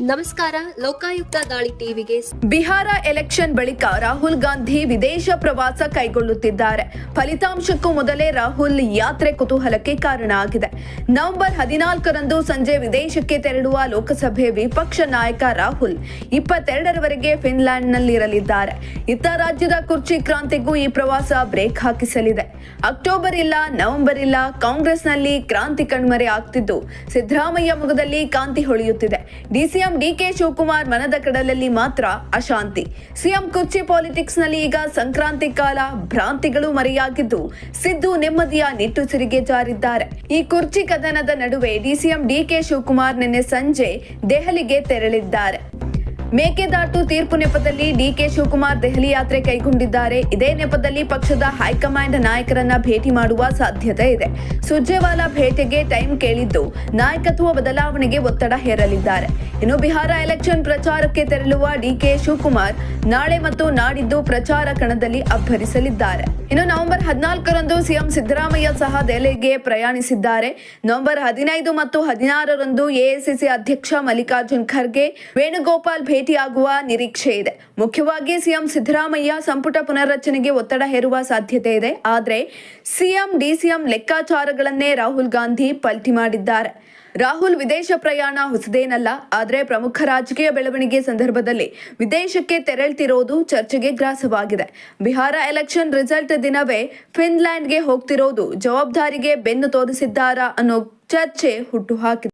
ನಮಸ್ಕಾರ, ಲೋಕಾಯುಕ್ತ ದಾಳಿ ಟಿವಿಗೆ ಬಿಹಾರ ಎಲೆಕ್ಷನ್ ಬಳಿಕ ರಾಹುಲ್ ಗಾಂಧಿ ವಿದೇಶ ಪ್ರವಾಸ ಕೈಗೊಳ್ಳುತ್ತಿದ್ದಾರೆ. ಫಲಿತಾಂಶಕ್ಕೂ ಮೊದಲೇ ರಾಹುಲ್ ಯಾತ್ರೆ ಕುತೂಹಲಕ್ಕೆ ಕಾರಣ ಆಗಿದೆ. ನವೆಂಬರ್ ಹದಿನಾಲ್ಕರಂದು ಸಂಜೆ ವಿದೇಶಕ್ಕೆ ತೆರಳುವ ಲೋಕಸಭೆ ವಿಪಕ್ಷ ನಾಯಕ ರಾಹುಲ್ ಇಪ್ಪತ್ತೆರಡರವರೆಗೆ ಫಿನ್ಲ್ಯಾಂಡ್ನಲ್ಲಿರಲಿದ್ದಾರೆ. ಇತ್ತ ರಾಜ್ಯದ ಕುರ್ಚಿ ಕ್ರಾಂತಿಗೂ ಈ ಪ್ರವಾಸ ಬ್ರೇಕ್ ಹಾಕಿಸಲಿದೆ. ಅಕ್ಟೋಬರ್ ಇಲ್ಲ, ನವೆಂಬರ್ ಇಲ್ಲ, ಕಾಂಗ್ರೆಸ್ನಲ್ಲಿ ಕ್ರಾಂತಿ ಕಣ್ಮರೆ ಆಗ್ತಿದ್ದು. ಸಿದ್ದರಾಮಯ್ಯ ಮುಖದಲ್ಲಿ ಕಾಂತಿ ಹೊಳೆಯುತ್ತಿದೆ. ಡಿಸಿಎಂ ಡಿಕೆ ಶಿವಕುಮಾರ್ ಮನದ ಕಡಲಲ್ಲಿ ಮಾತ್ರ ಅಶಾಂತಿ. ಸಿಎಂ ಕುರ್ಚಿ ಪಾಲಿಟಿಕ್ಸ್ನಲ್ಲಿ ಈಗ ಸಂಕ್ರಾಂತಿ ಕಾಲ ಭ್ರಾಂತಿಗಳು ಮರೆಯಾಗಿದ್ದು, ಸಿದ್ದು ನೆಮ್ಮದಿಯ ನಿಟ್ಟುಸಿರಿಗೆ ಜಾರಿದ್ದಾರೆ. ಈ ಕುರ್ಚಿ ಕದನದ ನಡುವೆ ಡಿಸಿಎಂ ಡಿಕೆ ಶಿವಕುಮಾರ್ ನಿನ್ನೆ ಸಂಜೆ ದೆಹಲಿಗೆ ತೆರಳಿದ್ದಾರೆ. ಮೇಕೆದಾಟು ತೀರ್ಪು ನೆಪದಲ್ಲಿ ಡಿಕೆ ಶಿವಕುಮಾರ್ ದೆಹಲಿ ಯಾತ್ರೆ ಕೈಗೊಂಡಿದ್ದಾರೆ. ಇದೇ ನೆಪದಲ್ಲಿ ಪಕ್ಷದ ಹೈಕಮಾಂಡ್ ನಾಯಕರನ್ನ ಭೇಟಿ ಮಾಡುವ ಸಾಧ್ಯತೆ ಇದೆ. ಸುರ್ಜೇವಾಲಾ ಭೇಟಿಗೆ ಟೈಮ್ ಕೇಳಿದ್ದು, ನಾಯಕತ್ವ ಬದಲಾವಣೆಗೆ ಒತ್ತಡ ಹೇರಲಿದ್ದಾರೆ. ಇನ್ನು ಬಿಹಾರ ಎಲೆಕ್ಷನ್ ಪ್ರಚಾರಕ್ಕೆ ತೆರಳುವ ಡಿಕೆ ಶಿವಕುಮಾರ್ ನಾಳೆ ಮತ್ತು ನಾಡಿದ್ದು ಪ್ರಚಾರ ಕಣದಲ್ಲಿ ಅಬ್ಬರಿಸಲಿದ್ದಾರೆ. ಇನ್ನು ನವೆಂಬರ್ ಹದಿನಾಲ್ಕರಂದು ಸಿಎಂ ಸಿದ್ದರಾಮಯ್ಯ ಸಹ ದೆಹಲಿಗೆ ಪ್ರಯಾಣಿಸಿದ್ದಾರೆ. ನವೆಂಬರ್ ಹದಿನೈದು ಮತ್ತು ಹದಿನಾರರಂದು ಎಐಸಿಸಿ ಅಧ್ಯಕ್ಷ ಮಲ್ಲಿಕಾರ್ಜುನ್ ಖರ್ಗೆ ವೇಣುಗೋಪಾಲ್ ಭೇಟಿಯಾಗುವ ನಿರೀಕ್ಷೆ ಇದೆ. ಮುಖ್ಯವಾಗಿ ಸಿಎಂ ಸಿದ್ದರಾಮಯ್ಯ ಸಂಪುಟ ಪುನರ್ರಚನೆಗೆ ಒತ್ತಡ ಹೇರುವ ಸಾಧ್ಯತೆ ಇದೆ. ಆದರೆ ಸಿಎಂ ಡಿಸಿಎಂ ಲೆಕ್ಕಾಚಾರಗಳನ್ನೇ ರಾಹುಲ್ ಗಾಂಧಿ ಪಲ್ಟಿ ಮಾಡಿದ್ದಾರೆ. ರಾಹುಲ್ ವಿದೇಶ ಪ್ರಯಾಣ ಹೊಸದೇನಲ್ಲ, ಆದರೆ ಪ್ರಮುಖ ರಾಜಕೀಯ ಬೆಳವಣಿಗೆ ಸಂದರ್ಭದಲ್ಲಿ ವಿದೇಶಕ್ಕೆ ತೆರಳ್ತಿರೋದು ಚರ್ಚೆಗೆ ಗ್ರಾಸವಾಗಿದೆ. ಬಿಹಾರ ಎಲೆಕ್ಷನ್ ರಿಸಲ್ಟ್ ದಿನವೇ ಫಿನ್ಲ್ಯಾಂಡ್ಗೆ ಹೋಗ್ತಿರೋದು ಜವಾಬ್ದಾರಿಗೆ ಬೆನ್ನು ತೋರಿಸಿದ್ದಾರಾ ಅನ್ನೋ ಚರ್ಚೆ ಹುಟ್ಟುಹಾಕಿದೆ